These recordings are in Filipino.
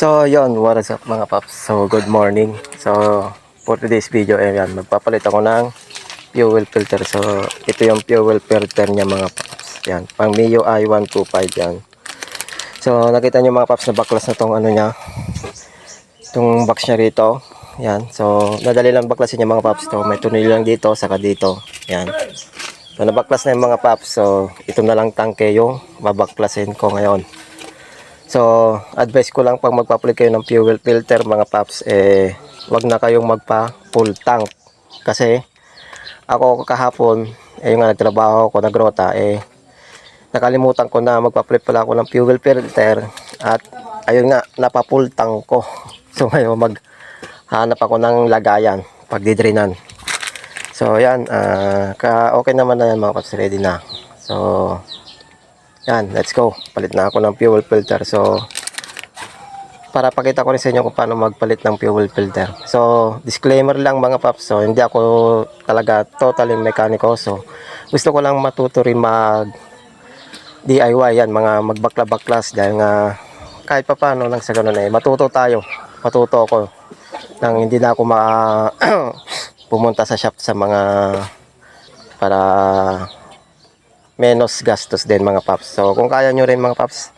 So, yon what is up mga paps? So, good morning. So, for today's video, ayan, magpapalit ako ng fuel filter. So, ito yung fuel filter niya mga paps. Yan, pang Mio i125 yan. So, nakita niyo mga paps na baklas na tong ano niya. Itong box niya rito. Yan, so, nadali lang baklasin niya mga paps to. May tunil lang dito, saka dito. Yan. So, nabaklas na yung mga paps. So, ito na lang tangke yung babaklasin ko ngayon. So, advice ko lang pag magpapalit kayo ng fuel filter mga paps, eh, wag na kayong magpa full tank. Kasi, ako kahapon, eh, yung nga nagtrabaho ko, nagrota, eh, nakalimutan ko na magpapalit pala ako ng fuel filter at ayun nga, napa full tank ko. So, ngayon maghanap ako ng lagayan pag didrinan. So, yan, ah, ka okay naman na yan mga paps, ready na. So, yan, let's go. Palit na ako ng fuel filter. So, para pakita ko rin sa inyo kung paano magpalit ng fuel filter. So, disclaimer lang mga paps. So, hindi ako talaga totally mekaniko. So, gusto ko lang matuto rin mag DIY yan, mga magbakla-baklas dahil nga kahit pa paano nang sa ganun eh, matuto tayo. Matuto ako nang hindi na ako ma pumunta sa shop sa mga para menos gastos din mga paps. So kung kaya nyo rin mga paps,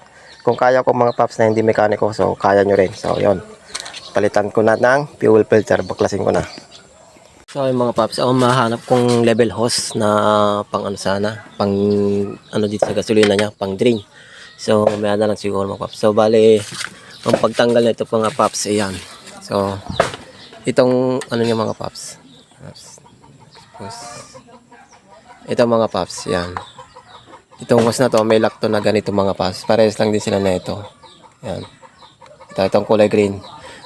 kung kaya ko mga paps na hindi mekaniko, so kaya nyo rin. So yon palitan ko na ng fuel filter, baklasin ko na. So yung mga paps, ako mahanap kong level hose na pang ano sana, pang ano dito sa gasolina niya, pang drain. So may na lang siguro mga paps. So bale, ang pagtanggal nito mga paps, ayan. So itong ano niya mga paps. Ito mga paps, yan. Itong hose na to, may lock to na ganito mga paps. Parehas lang din sila na ito. Yan. Ito, itong kulay green.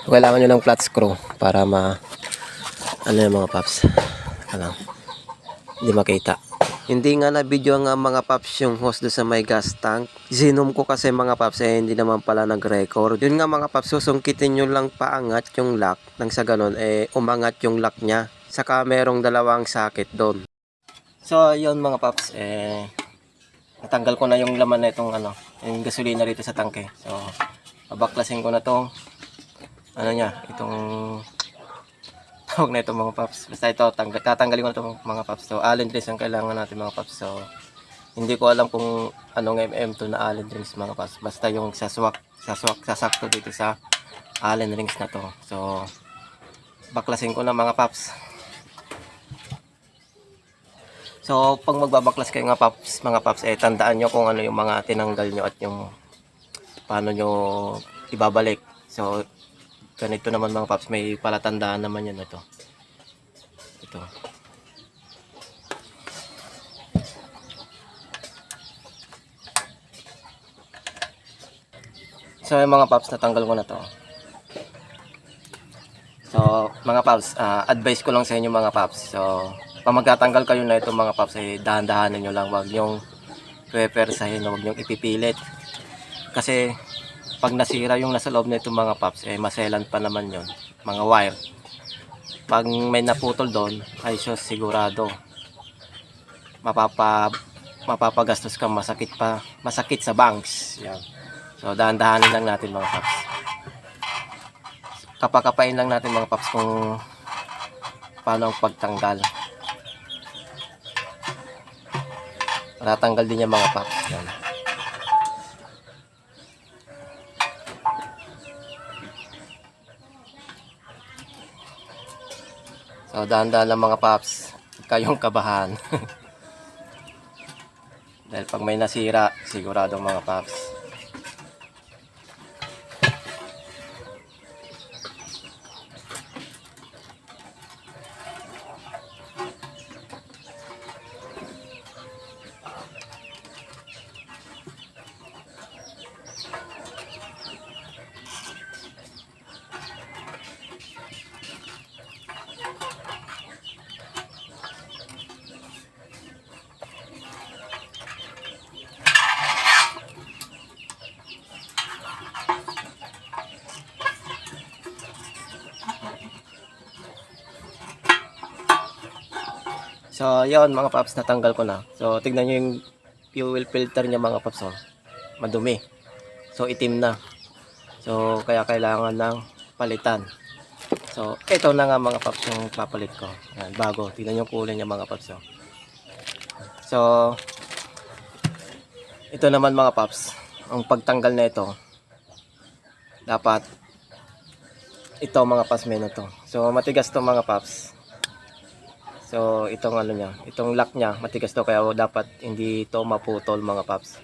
Kailangan nyo ng flat screw para ma... Ano yung mga paps? Ano? Hindi makita. Hindi nga na video nga mga paps yung hose doon sa may gas tank. Zinom ko kasi mga paps eh hindi naman pala nag-record. Yun nga mga paps, susungkitin nyo lang paangat yung lock. Nang sa ganun eh umangat yung lock niya. Saka merong dalawang sakit doon. So, yun mga paps, eh, natanggal ko na yung laman na itong ano, yung gasolina rito sa tangke. So, babaklasin ko na tong, ano niya, itong, tawag na ito mga paps. Basta ito, tanggal, tatanggalin ko na ito mga paps. So, allen grease ang kailangan natin mga paps. So, hindi ko alam kung anong mm to na allen rings mga paps. Basta yung saswak, saswak, sasakto dito sa allen rings na to. So, baklasin ko na mga paps. So, pag magbabaklas kayo nga paps, mga paps, eh, tandaan nyo kung ano yung mga tinanggal nyo at yung paano nyo ibabalik. So, ganito naman mga paps, may palatandaan naman yan ito. Ito. So, yung mga paps, natanggal ko na to. So, mga paps, ah, advice ko lang sa inyo mga paps. So, pag magtatanggal kayo na ito mga paps, eh, dahan-dahanan nyo lang. Huwag nyong pepersahin, huwag nyong ipipilit. Kasi, pag nasira yung nasa loob na ito mga paps, eh, maselan pa naman yon mga wire. Pag may naputol doon, ay sure, sigurado. Mapapa, mapapagastos ka, masakit pa, masakit sa banks. Yan. So, dahan-dahanin lang natin mga paps. Kapakapain lang natin mga paps kung paano ang pagtanggal. Matatanggal din yung mga paps. Yan. So, dahan-dahan lang mga paps. Kayong kabahan. Dahil pag may nasira, siguradong mga paps. So, yon mga paps, natanggal ko na. So, tignan nyo yung fuel filter niya mga paps. Oh. Madumi. So, itim na. So, kaya kailangan ng palitan. So, ito na nga mga paps yung papalit ko. Yan, bago. Tingnan yung kulay niya mga paps. oh. So, ito naman mga paps. Ang pagtanggal na ito, dapat ito mga paps menu to. So, matigas to mga paps. So, itong ano niya, itong lock niya, matigas to kaya dapat hindi to maputol mga paps.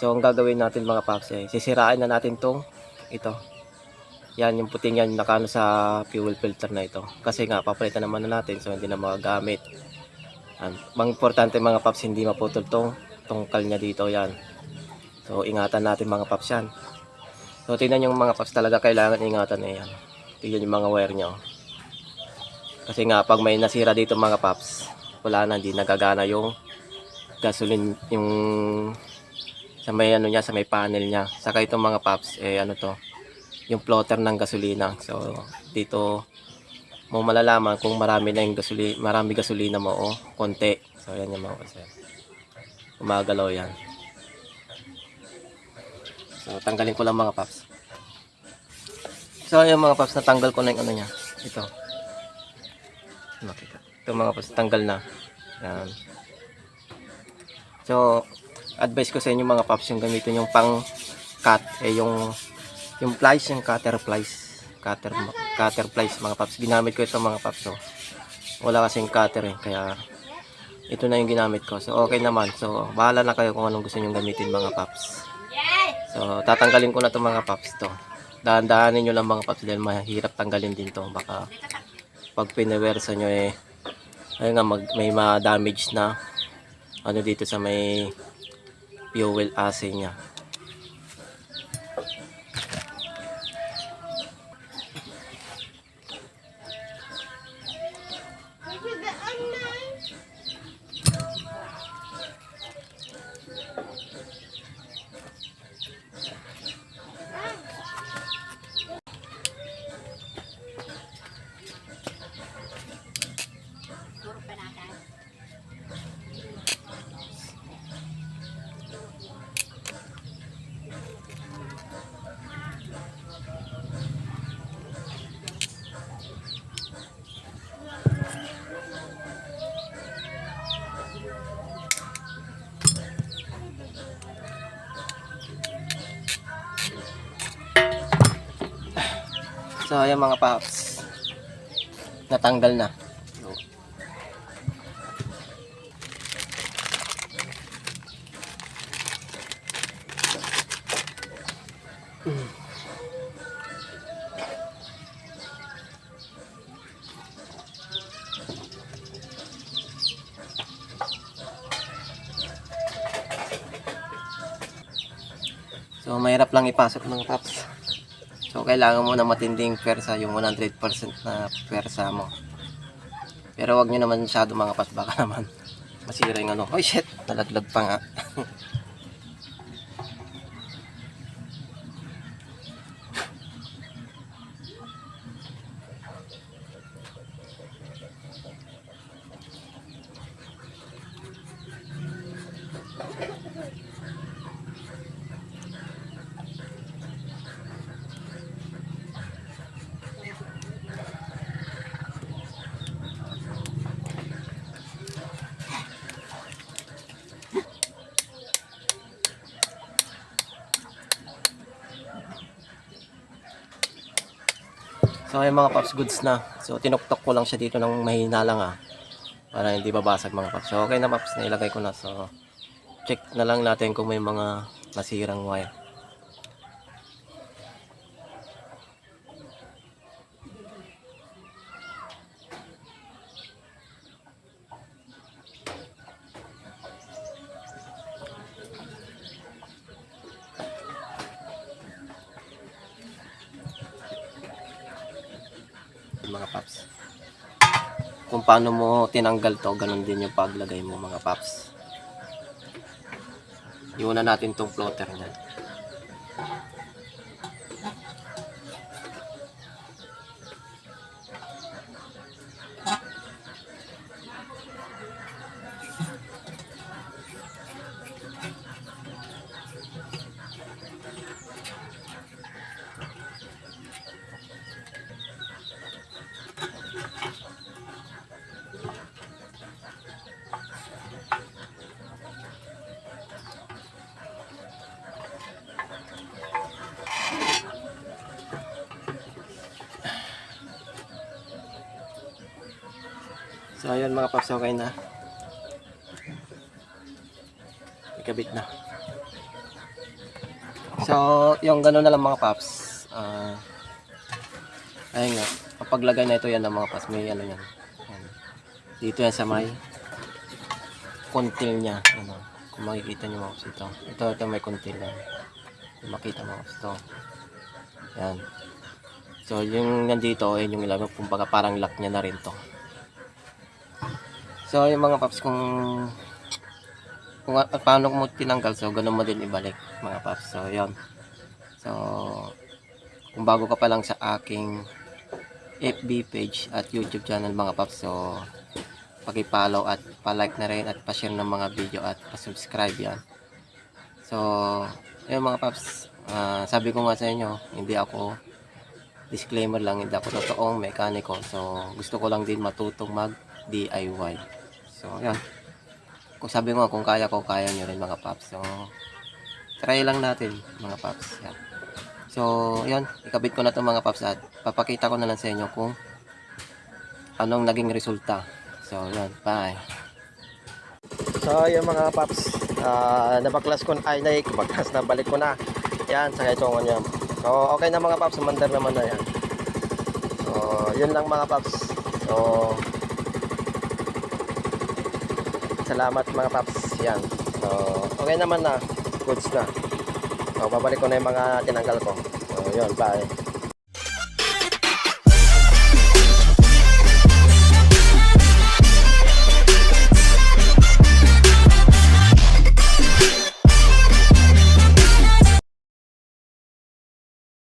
So, ang gagawin natin mga paps eh, sisirain na natin tong ito. Yan, yung puting yan, nakano sa fuel filter na ito. Kasi nga, papalitan naman na natin, so hindi na magagamit. Ang importante mga paps, hindi maputol tong tungkal niya dito, yan. So, ingatan natin mga paps yan. So, tingnan yung mga paps talaga, kailangan ingatan na yan. Tingnan yung mga wire niya, oh. Kasi nga, pag may nasira dito mga paps, wala na, hindi nagagana yung gasoline, yung sa may ano niya, sa may panel niya. Saka itong mga paps, eh ano to, yung floater ng gasolina. So, dito mo malalaman kung marami na yung gasolina, marami gasolina mo o konti. So, yan yung mga paps. yan. Gumagalaw yan. So, tanggalin ko lang mga paps. So, yung mga paps, natanggal ko na yung ano niya. Ito. Makita. Ito mga paps, tanggal na. Yan. So, advice ko sa inyo mga paps yung gamitin yung pang cut eh yung yung plies yung cutter plies. Cutter cutter plies mga paps. Ginamit ko ito mga paps so wala kasing cutter eh. Kaya ito na yung ginamit ko. So okay naman. So bahala na kayo kung anong gusto niyo gamitin mga paps. So tatanggalin ko na to mga paps to. Dahan-dahanin nyo lang mga paps dahil mahirap tanggalin din to. Baka pag pinawersa nyo eh ayun nga mag, may ma-damage na ano dito sa may fuel assay niya. So, ayan mga paps. Natanggal na. So, mahirap lang ipasok mga paps. Kailangan mo na matinding pwersa, yung 100% na pwersa mo. Pero wag nyo naman masyado mga paps, baka naman masira yung ano. Oh shit, nalaglag pa nga. So, yung mga paps goods na. So, tinuktok ko lang siya dito ng mahina lang ah. Para hindi babasag mga paps. So, okay na paps, nailagay ko na. So, check na lang natin kung may mga nasirang wire. mga paps. Kung paano mo tinanggal to, ganun din yung paglagay mo mga paps. Iwanan natin tong floater niyan. So ayun mga paps, okay na. Ikabit na. So, yung gano'n na lang mga paps. Ah, ayun nga. Kapag lagay na ito yan ng mga paps, may ano yan. Yan. Dito yan sa may kontil niya. Ano, kung makikita niyo mga paps ito. Ito, ito may kontil yan. Kung makita mga paps ito. Yan. So, yung nandito, ayun yung ilagay. Kumbaga parang lock niya na rin to. So, yung mga paps, kung kung paano mo tinanggal, so ganun mo din ibalik, mga paps. So, yon So, kung bago ka pa lang sa aking FB page at YouTube channel, mga paps, so paki-follow at pa-like na rin at pa-share ng mga video at pa-subscribe yan. So, yun mga paps, ah, sabi ko nga sa inyo, hindi ako disclaimer lang, hindi ako totoong mekaniko. So, gusto ko lang din matutong mag DIY. So, yan. Kung sabi nga, kung kaya ko, kaya nyo rin mga paps. So, try lang natin mga paps. Yan. So, yan. Ikabit ko na to mga paps at papakita ko na lang sa inyo kung anong naging resulta. So, yan. Bye. So, yung mga paps, ah nabaklas ko, ay, nay, baklas na, balik ko na. Yan, sa ito niya. So, okay na mga paps, sumandar naman na yan. So, yun lang mga paps. So, salamat mga paps. Yan. So, okay naman na. Goods na. So, babalik ko na yung mga tinanggal ko. So, yun, bye.